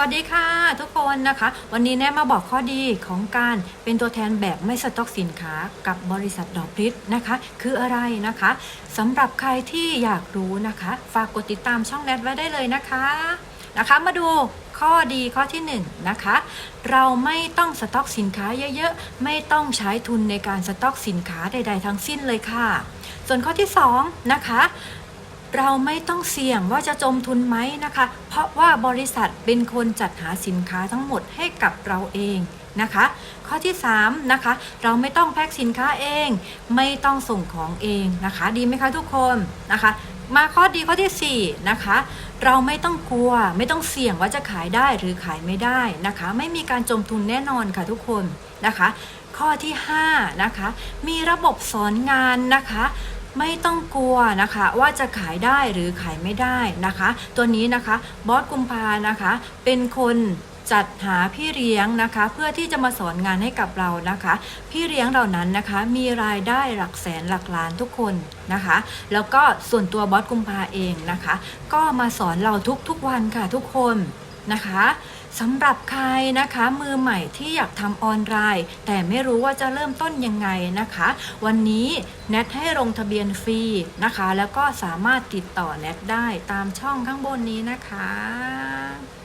วัสดีค่ะทุกคนนะคะ วันนี้แน่มาบอกข้อดีของการเป็นตัวแทนแบบไม่สต็อกสินค้ากับบริษัทดอกพิษนะคะ คืออะไรนะคะสำหรับใครที่อยากรู้นะคะ ฝากกดติดตามช่องแนทไว้ได้เลยนะคะนะคะ มาดูข้อดีข้อที่1นงนะคะ เราไม่ต้องสต็อกสินค้าเยอะๆ ไม่ต้องใช้ทุนในการสต็อกสินค้าใด ๆ ทั้งสิ้นเลยค่ะ ส่วนข้อที่2นะคะ เราไม่ต้องเสี่ยงว่าจะจมทุนไหมนะคะ เพราะว่าบริษัทเป็นคนจัดหาสินค้าทั้งหมดให้กับเราเองนะคะ ข้อที่3นะคะ เราไม่ต้องแพ็คสินค้าเอง ไม่ต้องส่งของเองนะคะ ดีไหมคะทุกคนนะคะ มาข้อดีข้อที่4นะคะ เราไม่ต้องกลัว ไม่ต้องเสี่ยงว่าจะขายได้หรือขายไม่ได้นะคะ ไม่มีการจมทุนแน่นอนค่ะทุกคนนะคะ ข้อที่5นะคะ มีระบบสอนงานนะคะ ไม่ต้องกลัวนะคะ ว่าจะขายได้หรือขายไม่ได้นะคะ ตัวนี้นะคะบอสกุมภานะคะ เป็นคนจัดหาพี่เลี้ยงนะคะ เพื่อที่จะมาสอนงานให้กับเรานะคะ พี่เลี้ยงเหล่านั้นนะคะ มีรายได้หลักแสนหลักล้านทุกคนนะคะ แล้วก็ส่วนตัวบอสกุมภาเองนะคะ ก็มาสอนเราทุกๆวันค่ะทุกคน นะคะสำหรับใครนะคะมือใหม่ที่อยากทำออนไลน์ แต่ไม่รู้ว่าจะเริ่มต้นยังไงนะคะ วันนี้แนทให้ลงทะเบียนฟรีนะคะ แล้วก็สามารถติดต่อแนทได้ตามช่องข้างบนนี้นะคะ